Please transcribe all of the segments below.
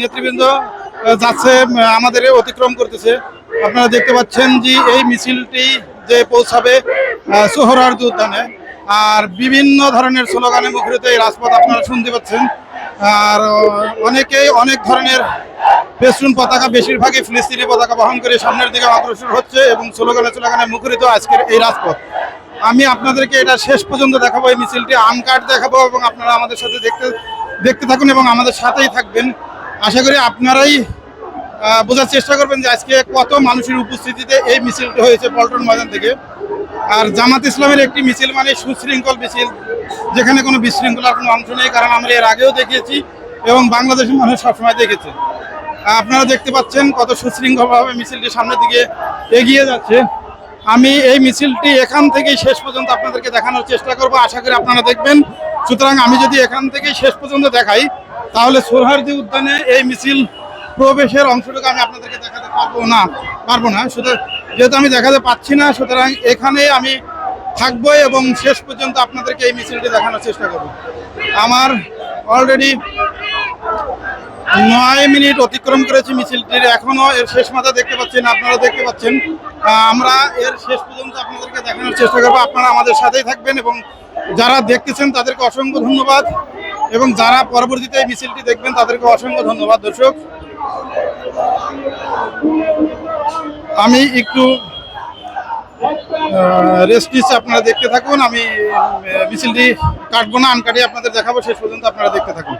নেতৃবৃন্দ যাচ্ছে আমাদের অতিক্রম করতেছে। আপনারা দেখতে পাচ্ছেন যে এই মিছিলটি যে পৌঁছাবে আহ, সোহরাওয়ার্দী উদ্যানে। আর বিভিন্ন ধরনের স্লোগানে মুখরিত এই রাজপথ আপনারা শুনতে পাচ্ছেন। আর অনেকেই অনেক ধরনের পেস্টুন পতাকা বেশিরভাগই ফিলিস্তিনি পতাকা বহন করে সামনের দিকে অগ্রসর হচ্ছে এবং স্লোগানে স্লোগানে মুখরিত আজকের এই রাজপথ। আমি আপনাদেরকে এটা শেষ পর্যন্ত দেখাবো এই মিছিলটি আনকাট দেখাবো এবং আপনারা আমাদের সাথে দেখতে দেখতে থাকুন এবং আমাদের সাথেই থাকবেন। আশা করি আপনারাই বোঝার চেষ্টা করবেন যে আজকে কত মানুষের উপস্থিতিতে এই মিছিলটি হয়েছে পল্টন ময়দান থেকে। আর জামাত ইসলামের একটি মিছিল মানে সুশৃঙ্খল মিছিল, যেখানে কোনো বিশৃঙ্খলার কোনো অংশ নেই, কারণ আমরা এর আগেও দেখিয়েছি এবং বাংলাদেশের মানুষ সবসময় দেখেছে। আপনারা দেখতে পাচ্ছেন কত সুশৃঙ্খলভাবে মিছিলটি সামনের দিকে এগিয়ে যাচ্ছে। আমি এই মিছিলটি এখান থেকেই শেষ পর্যন্ত আপনাদেরকে দেখানোর চেষ্টা করব। আশা করি আপনারা দেখবেন। সুতরাং আমি যদি এখান থেকেই শেষ পর্যন্ত দেখাই তাহলে সোহারদি উদ্যানে এই মিছিল প্রবেশের অংশটুকু আমি আপনাদেরকে দেখাতে পারব না পারব না। সুতরাং যেহেতু আমি দেখাতে পাচ্ছি না, সুতরাং এখানে আমি থাকব এবং শেষ পর্যন্ত আপনাদেরকে এই মিছিলটি দেখানোর চেষ্টা করব। আমার অলরেডি নয় মিনিট অতিক্রম করেছি মিছিলটির এখনও এর শেষ মাথা দেখতে পাচ্ছেন, আপনারা দেখতে পাচ্ছেন। আমরা এর শেষ পর্যন্ত আপনাদেরকে দেখানোর চেষ্টা করব। আপনারা আমাদের সাথেই থাকবেন এবং যারা দেখতেছেন তাদেরকে অসংখ্য ধন্যবাদ। এবং যারা পরবর্তীতে এই মিছিলটি দেখবেন তাদেরকে অসংখ্য ধন্যবাদ দর্শক। আমি একটু রেস্ট নিচ্ছে আপনারা দেখতে থাকুন। আমি মিছিলটি কাটবো না আনকাটি আপনাদের দেখাবো শেষ পর্যন্ত আপনারা দেখতে থাকুন।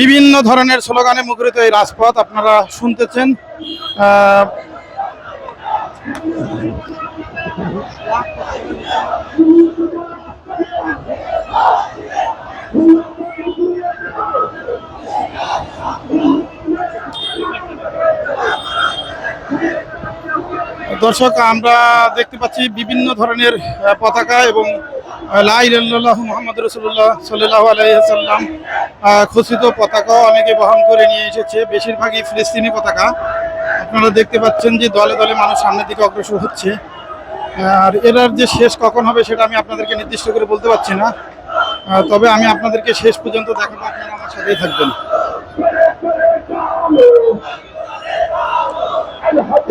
বিভিন্ন ধরনের স্লোগানে মুখরিত এই রাজপথ আপনারা শুনতেছেন। আহ, দর্শক, আমরা দেখতে পাচ্ছি বিভিন্ন ধরনের পতাকা এবং লাইল্লাহ মোহাম্মদ রসুল্লাহ সাল্লাহ আলাইসাল্লাম খচিত পতাকা অনেকে বহন করে নিয়ে এসেছে। বেশিরভাগই ফিলিস্তিনি পতাকা। আপনারা দেখতে পাচ্ছেন যে দলে দলে মানুষ সামনের দিকে অগ্রসর হচ্ছে। আর এটার যে শেষ কখন হবে সেটা আমি আপনাদেরকে নির্দিষ্ট করে বলতে পারছি না। তবে আমি আপনাদেরকে শেষ পর্যন্ত দেখাবো, আপনারা আমার সাথেই থাকবেন।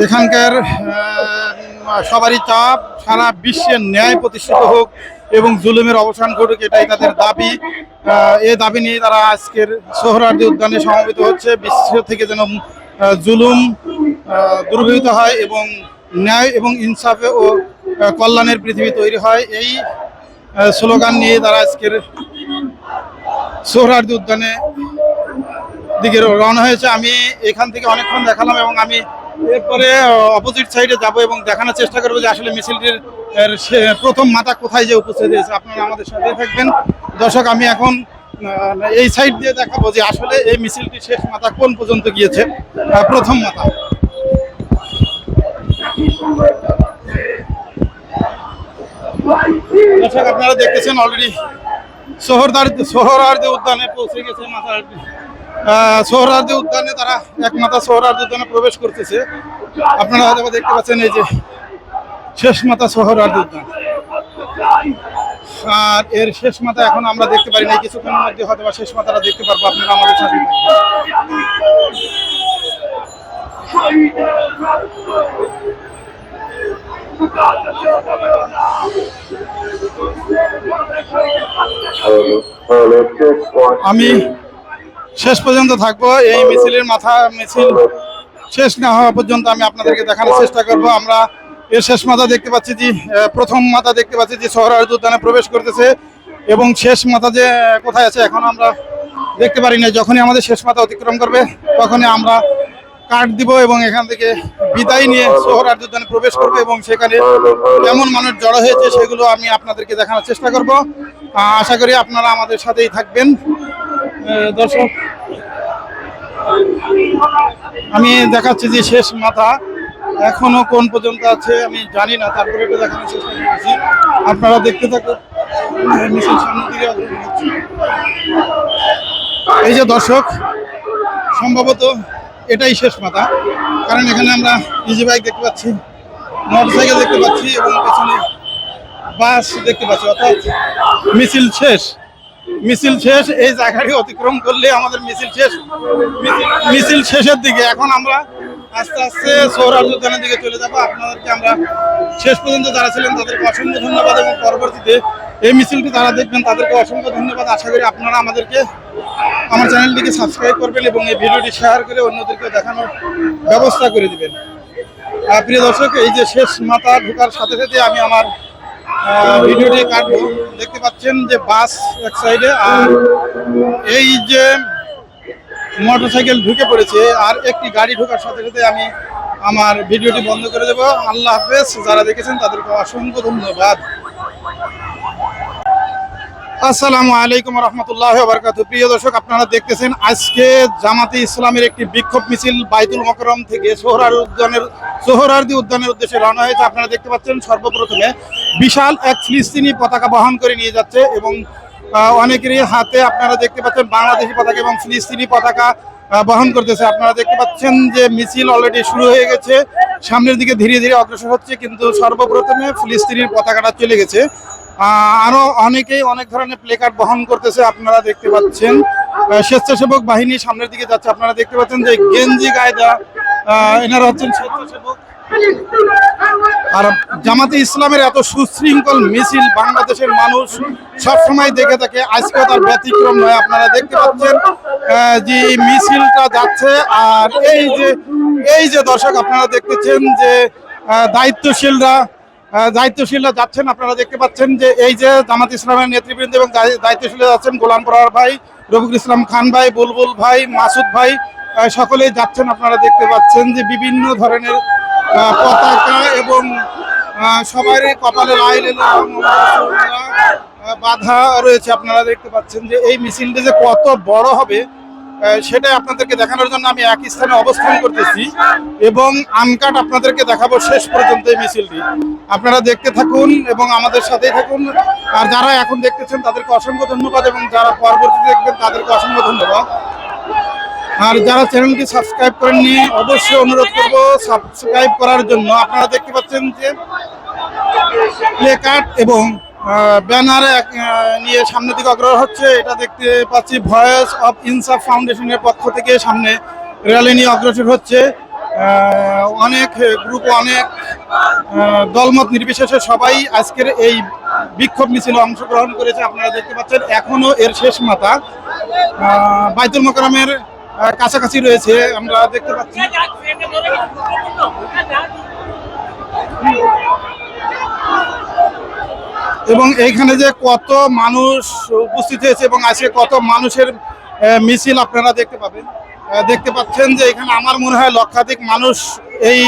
এখানকার সবারই চাপ সারা বিশ্বের ন্যায় প্রতিষ্ঠিত হোক এবং জুলুমের অবসান ঘটুক এটাই তাদের দাবি। এ দাবি নিয়ে তারা আজকের সোহরার্দি উদ্যানে সমবেত হচ্ছে। বিশ্ব থেকে যেন জুলুম আহ, দূরীভূত হয় এবং ন্যায় এবং ইনসাফে ও কল্যাণের পৃথিবী তৈরি হয়। এই স্লোগান নিয়ে তারা আজকের সোহরার্দি উদ্যানে দিকে রওনা হয়েছে। আমি এখান থেকে অনেকক্ষণ দেখালাম এবং আমি এরপরে অপোজিট সাইডে যাব এবং দেখানোর চেষ্টা করব যে আসলে মিছিলটির প্রথম মাথা কোথায় যে উপস্থিত হয়েছে। আপনারা আমাদের সাথে থাকবেন। দর্শক, আমি এখন এই সাইড দিয়ে দেখাবো যে আসলে এই মিছিলটির শেষ মাথা কোন পর্যন্ত গিয়েছে প্রথম মাথা। দর্শক, আপনারা দেখতেছেন অলরেডি সোহরদার সোহরার্দি উদ্যানে পৌঁছে গেছে মাথা সোহরার্দি উদ্যানে তারা এক মাথা সোহরার্দি উদ্যানে প্রবেশ করতেছে আপনারা হয়তো দেখতে পাচ্ছেন এই যে শেষ মাথা সোহরার্দি উদ্যান আর এর শেষ মাথা এখন আমরা দেখতে পারি না কিছুক্ষণের মধ্যে হয়তো বা শেষ মাথাটা দেখতে পারব আপনারা আমাদের সাথে আমি শেষ পর্যন্ত থাকব। এই মিছিলের মাথা মিছিল শেষ না হওয়া পর্যন্ত আমি আপনাদেরকে দেখানোর চেষ্টা করব। আমরা এর শেষ মাথা দেখতে পাচ্ছি যে প্রথম মাথা দেখতে পাচ্ছি যে শহরার্থ উদ্যানে প্রবেশ করতেছে এবং শেষ মাথা যে, কোথায় আছে এখন আমরা দেখতে পারি না যখনই আমাদের শেষ মাথা অতিক্রম করবে, তখনই আমরা কার্ড দিব এবং এখান থেকে বিদায় নিয়ে শহরার্থ উদ্যানে প্রবেশ করব এবং সেখানে কেমন মানুষ জড়ো হয়েছে সেগুলো আমি আপনাদেরকে দেখানোর চেষ্টা করব। আশা করি আপনারা আমাদের সাথেই থাকবেন। দর্শক, আমি দেখাচ্ছি যে শেষ মাথা এখনও কোন পর্যন্ত আছে আমি জানি না, তারপরে একটু দেখানোর চেষ্টা করছি। আপনারা দেখতে থাকুন। এই যে দর্শক, সম্ভবত এটাই শেষ মাথা কারণ এখানে আমরা ইজি বাইক দেখতে পাচ্ছি মোটরসাইকেল দেখতে পাচ্ছি এবং পেছনে বাস দেখতে পাচ্ছি। অর্থাৎ মিছিল শেষ। মিছিল শেষ, এই জায়গাটি অতিক্রম করলে আমাদের মিছিল শেষ। মিছিল শেষের দিকে এখন আমরা আস্তে আস্তে সৌরাজ উদ্যানের দিকে চলে যাব। আপনাদেরকে আমরা শেষ পর্যন্ত যারা ছিলেন তাদেরকে অসংখ্য ধন্যবাদ এবং পরবর্তীতে এই মিছিলটি যারা দেখবেন তাদেরকে অসংখ্য ধন্যবাদ। আশা করি আপনারা আমাদেরকে আমার চ্যানেলটিকে সাবস্ক্রাইব করবেন এবং এই ভিডিওটি শেয়ার করে অন্যদেরকে দেখানোর ব্যবস্থা করে দিবেন। প্রিয় দর্শক, এই যে শেষ মাথা ঢোকার সাথে সাথে আমি আমার ভিডিওটি কাটবো। দেখতে পাচ্ছেন যে বাস এক সাইডে আর এই যে মোটরসাইকেল ঢুকে পড়েছে আর একটি গাড়ি ঢোকার সাথে সাথে আমি আমার ভিডিওটি বন্ধ করে দেবো। আল্লাহ হাফেজ। যারা দেখেছেন তাদেরকে অসংখ্য ধন্যবাদ। আসসালামু আলাইকুম রহমতুল্লাহ বারকাত প্রিয় দর্শক, আপনারা দেখতেছেন আজকে জামাতে ইসলামের একটি বিক্ষোভ মিছিল বাইতুল মকরম থেকে সোহরার উদ্যানের সোহরার্দি উদ্যানের উদ্দেশ্যে রওনা হয়েছে। আপনারা দেখতে পাচ্ছেন সর্বপ্রথমে বিশাল এক ফিলিস্তিনি পতাকা বহন করে নিয়ে যাচ্ছে এবং অনেকেরই হাতে আপনারা দেখতে পাচ্ছেন বাংলাদেশি পতাকা এবং ফিলিস্তিনি পতাকা বহন করতেছে। আপনারা দেখতে পাচ্ছেন যে মিছিল অলরেডি শুরু হয়ে গেছে। সামনের দিকে ধীরে ধীরে অগ্রসর হচ্ছে কিন্তু সর্বপ্রথমে ফিলিস্তিনির পতাকাটা চলে গেছে। আহ, আরও অনেকেই অনেক ধরনের প্লেকার্ড বহন করতেছে আপনারা দেখতে পাচ্ছেন। স্বেচ্ছাসেবক বাহিনী সামনের দিকে যাচ্ছে। আপনারা দেখতে পাচ্ছেন যে গেঞ্জি গায়দা এনারা হচ্ছেন স্বেচ্ছাসেবক। আর জামাতে ইসলামের এত সুশৃঙ্খল মিছিল বাংলাদেশের মানুষ সবসময় দেখে থাকে আজকে তার ব্যতিক্রম নয়, আপনারা দেখতে পাচ্ছেন যে মিছিলটা যাচ্ছে। আর এই যে এই যে দর্শক, আপনারা দেখতেছেন যে দায়িত্বশীলরা দায়িত্বশীলরা যাচ্ছেন, আপনারা দেখতে পাচ্ছেন যে এই যে জামাত ইসলামের নেতৃবৃন্দ এবং দায়ি- দায়িত্বশীলরা যাচ্ছেন, গোলাম পরার ভাই, রফিকুল ইসলাম খান ভাই, বুলবুল ভাই, মাসুদ ভাই সকলেই যাচ্ছেন, আপনারা দেখতে পাচ্ছেন যে বিভিন্ন ধরনের পতাকা এবং সবারই কপালে লাইল বাধা রয়েছে আপনারা দেখতে পাচ্ছেন যে এই মিছিলটি যে কত বড় হবে সেটাই আপনাদেরকে দেখানোর জন্য আমি এক স্থানে অবস্থান করতেছি এবং আনকাট আপনাদেরকে দেখাবো শেষ পর্যন্ত এই মিছিলটি আপনারা দেখতে থাকুন এবং আমাদের সাথেই থাকুন। আর যারা এখন দেখতেছেন, তাদেরকে অসংখ্য ধন্যবাদ এবং যারা পরবর্তীতে দেখবেন, তাদেরকে অসংখ্য ধন্যবাদ। আর যারা চ্যানেলটি সাবস্ক্রাইব করেননি, অবশ্যই অনুরোধ করব সাবস্ক্রাইব করার জন্য। আপনারা দেখতে পাচ্ছেন যে প্লে কার্ড এবং ব্যানার নিয়ে সামনের দিকে অগ্রসর হচ্ছে। এটা দেখতে পাচ্ছি ভয়েস অফ ইনসাফ ফাউন্ডেশনের পক্ষ থেকে সামনে র্যালি নিয়ে অগ্রসর হচ্ছে। অনেক গ্রুপ, অনেক দলমত নির্বিশেষে সবাই আজকের এই বিক্ষোভ মিছিলে অংশগ্রহণ করেছে। আপনারা দেখতে পাচ্ছেন এখনও এর শেষ মাথা। বাইতুল মোকারমের কাছাকাছি রয়েছে, আমরা দেখতে পাচ্ছি। এবং এইখানে যে কত মানুষ উপস্থিত হয়েছে এবং আজকে কত মানুষের মিছিল আপনারা দেখতে পাবেন। দেখতে পাচ্ছেন যে এখানে আমার মনে হয় লক্ষাধিক মানুষ এই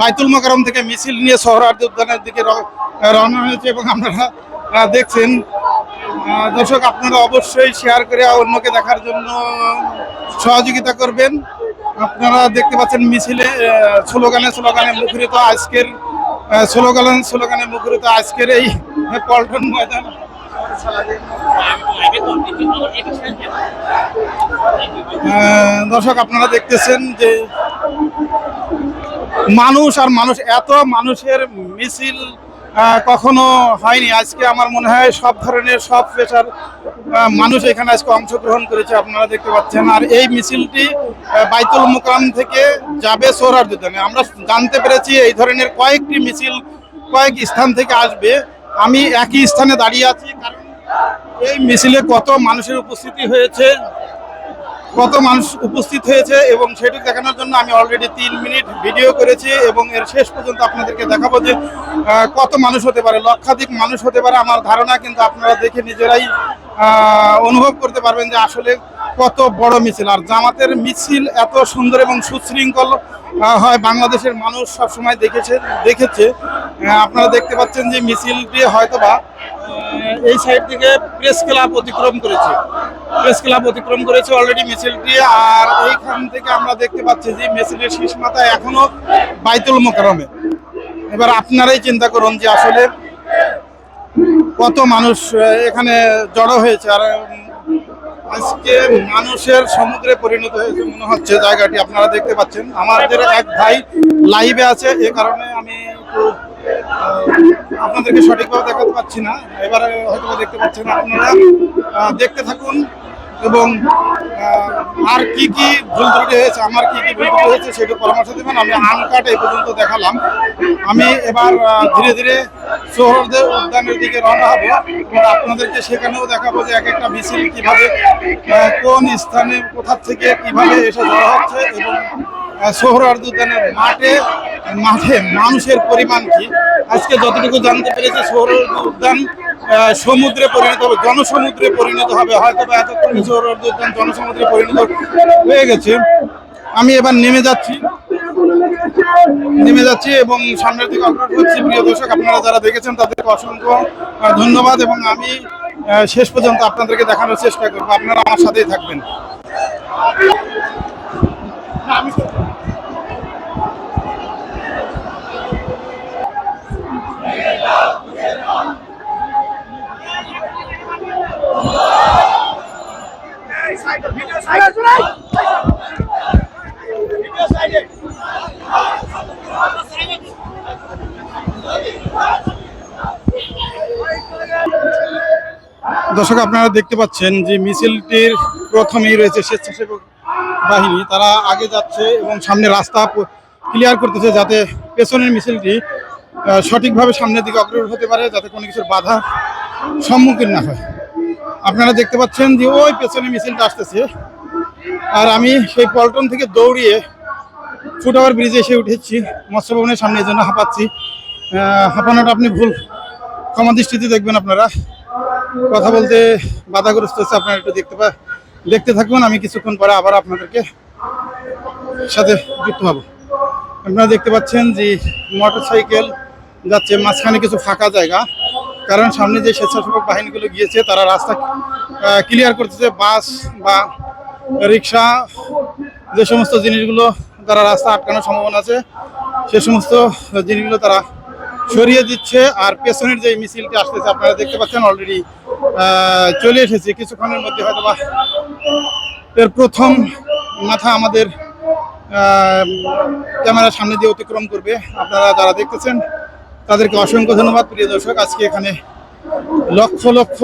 বাইতুল মোকারম থেকে মিছিল নিয়ে শহরার্থী উদ্যানের দিকে রওনা হয়েছে এবং আপনারা দেখছেন। দর্শক, আপনারা অবশ্যই শেয়ার করে অন্যকে দেখার জন্য সহযোগিতা করবেন। আপনারা দেখতে পাচ্ছেন মিছিলে স্লোগানে স্লোগানে মুখরিত আজকের স্লোগান, স্লোগানে মুখরিত আজকের এই পল্টন ময়দান। দর্শক, আপনারা দেখতেছেন যে মানুষ আর মানুষ, এত মানুষের মিছিল কখনো হয়নি। আজকে আমার মনে হয় সব ধরনের, সব পেশার মানুষ এখানে আজকে অংশগ্রহণ করেছে, আপনারা দেখতে পাচ্ছেন। আর এই মিছিলটি বাইতুল মুকাম থেকে যাবে সোহরার উদ্যানে আমরা জানতে পেরেছি এই ধরনের কয়েকটি মিছিল, কয়েক স্থান থেকে আসবে। আমি একই স্থানে দাঁড়িয়ে আছি, কারণ এই মিছিলে কত মানুষের উপস্থিতি হয়েছে কত মানুষ উপস্থিত হয়েছে এবং সেটি দেখানোর জন্য আমি অলরেডি তিন মিনিট ভিডিও করেছি এবং এর শেষ পর্যন্ত আপনাদেরকে দেখাবো যে কত মানুষ হতে পারে, লক্ষাধিক মানুষ হতে পারে আমার ধারণা, কিন্তু আপনারা দেখে নিজেরাই অনুভব করতে পারবেন যে আসলে কত বড় মিছিল। আর জামাতের মিছিল এত সুন্দর এবং সুশৃঙ্খল হয় বাংলাদেশের মানুষ সবসময় দেখেছে দেখেছে। আপনারা দেখতে পাচ্ছেন যে মিছিলটি হয়তোবা এই সাইড থেকে প্রেস ক্লাব অতিক্রম করেছে। প্রেস ক্লাব অতিক্রম করেছে অলরেডি মিছিলটি, আর এইখান থেকে আমরা দেখতে পাচ্ছি যে মিছিলের শেষ মাথা এখনও বাইতুল মোকারমে এবার আপনারাই চিন্তা করুন যে আসলে কত মানুষ এখানে জড়ো হয়েছে। আর আজকে মানুষের সমুদ্রে পরিণত হয়েছে মনে হচ্ছে জায়গাটি, আপনারা দেখতে পাচ্ছেন। আমাদের এক ভাই লাইভে আছে, এ কারণে আমি একটু আপনাদেরকে সঠিকভাবে দেখাতে পাচ্ছি না। এবারে হয়তো দেখতে পাচ্ছেন আপনারা। দেখতে থাকুন। এবং আর কি কি ভুল ত্রুটি হয়েছে আমার কি কি ভুল ত্রুটি হয়েছে সেটা পরামর্শ দেবেন আমি আনকাট এই পর্যন্ত দেখালাম। আমি এবার ধীরে ধীরে সোহরদের উদ্যানের দিকে রওনা হব। এবং আপনাদেরকে সেখানেও দেখাবো যে এক একটা মিছিল কীভাবে কোন স্থানে কোথা থেকে কীভাবে এসে জড়ো হচ্ছে এবং আহ, সোহরাওয়ার্দী উদ্যানের মাঠে মাঠে মানুষের পরিমাণ কি? আজকে যতটুকু জানতে পেরেছি সোহরাওয়ার্দী উদ্যান সমুদ্রে পরিণত হবে, জনসমুদ্রে পরিণত হবে। হয়তো বা এতক্ষণ সোহরাওয়ার্দী উদ্যান জনসমুদ্রে পরিণত হয়ে গেছে। আমি এবার নেমে যাচ্ছি। নেমে যাচ্ছি এবং সামনের দিকে অগ্রসর হচ্ছি। প্রিয় দর্শক, আপনারা যারা দেখেছেন, তাদেরকে অসংখ্য ধন্যবাদ এবং আমি শেষ পর্যন্ত আপনাদেরকে দেখানোর চেষ্টা করব। আপনারা আমার সাথেই থাকবেন। দর্শক, আপনারা দেখতে পাচ্ছেন যে মিছিলটির প্রথমেই রয়েছে স্বেচ্ছাসেবক বাহিনী। তারা আগে যাচ্ছে এবং সামনে রাস্তা ক্লিয়ার করতেছে যাতে পেছনের মিছিলটি সঠিকভাবে সামনের দিকে অগ্রসর হতে পারে, যাতে কোনো কিছুর বাধা সম্মুখীন না হয়। আপনারা দেখতে পাচ্ছেন যে ওই পেছনে মিছিলটা আসতেছে। আর আমি সেই পল্টন থেকে দৌড়িয়ে ফুটওভার ব্রিজে এসে উঠেছি। মৎস্য ভবনের সামনে এই জন্য হাঁপাচ্ছি। হাঁপানোটা আপনি ভুল। ক্ষমা দৃষ্টিতে দেখবেন আপনারা। কথা বলতে বাধাগ্রস্ত হচ্ছে, আপনারা একটু দেখতে পা দেখতে থাকুন। আমি কিছুক্ষণ পরে আবার আপনাদেরকে সাথে যুক্ত হব। আপনারা দেখতে পাচ্ছেন যে মোটর সাইকেল যাচ্ছে, মাঝখানে কিছু ফাঁকা জায়গা। কারণ সামনে যে স্বেচ্ছাসেবক বাহিনীগুলো গিয়েছে, তারা রাস্তা ক্লিয়ার করতেছে, বাস বা রিক্সা, যে সমস্ত জিনিসগুলো তারা রাস্তা আটকানোর সম্ভাবনা আছে, সে সমস্ত জিনিসগুলো তারা সরিয়ে দিচ্ছে। আর পেছনের যে মিছিলটি আসতেছে, আপনারা দেখতে পাচ্ছেন অলরেডি চলে এসেছে। কিছুক্ষণের মধ্যে হয়তো বা এর প্রথম মাথা আমাদের ক্যামেরার সামনে দিয়ে অতিক্রম করবে। আপনারা যারা দেখতেছেন তাদেরকে অসংখ্য ধন্যবাদ, প্রিয় দর্শক। আজকে এখানে লক্ষ লক্ষ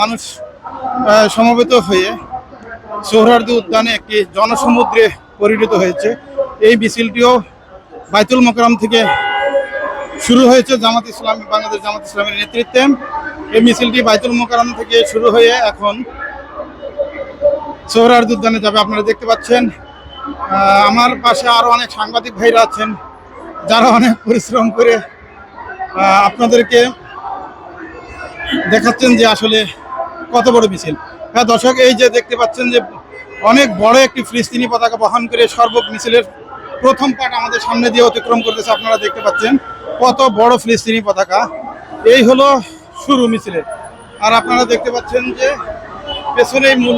মানুষ সমবেত হয়ে সোহরার্দি উদ্যানে একটি জনসমুদ্রে পরিণত হয়েছে। এই মিছিলটিও বাইতুল মোকরম থেকে শুরু হয়েছে জামাত ইসলামী, বাংলাদেশ জামাত ইসলামের নেতৃত্বে। এই মিছিলটি বাইতুল মোকারম থেকে শুরু হয়ে এখন সোহরার্দি উদ্যানে যাবে। আপনারা দেখতে পাচ্ছেন আমার পাশে আরও অনেক সাংবাদিক ভাইরা আছেন, যারা অনেক পরিশ্রম করে আপনাদেরকে দেখাচ্ছেন যে আসলে কত বড় মিছিল। হ্যাঁ দর্শক, এই যে দেখতে পাচ্ছেন যে অনেক বড় একটি ফিলিস্তিনি পতাকা বহন করে সর্ব মিছিলের প্রথম পার্ট আমাদের সামনে দিয়ে অতিক্রম করতেছে, আপনারা দেখতে পাচ্ছেন কত বড় ফিলিস্তিনি পতাকা। এই হলো শুরু মিছিলের। আর আপনারা দেখতে পাচ্ছেন যে পেছনেই মূল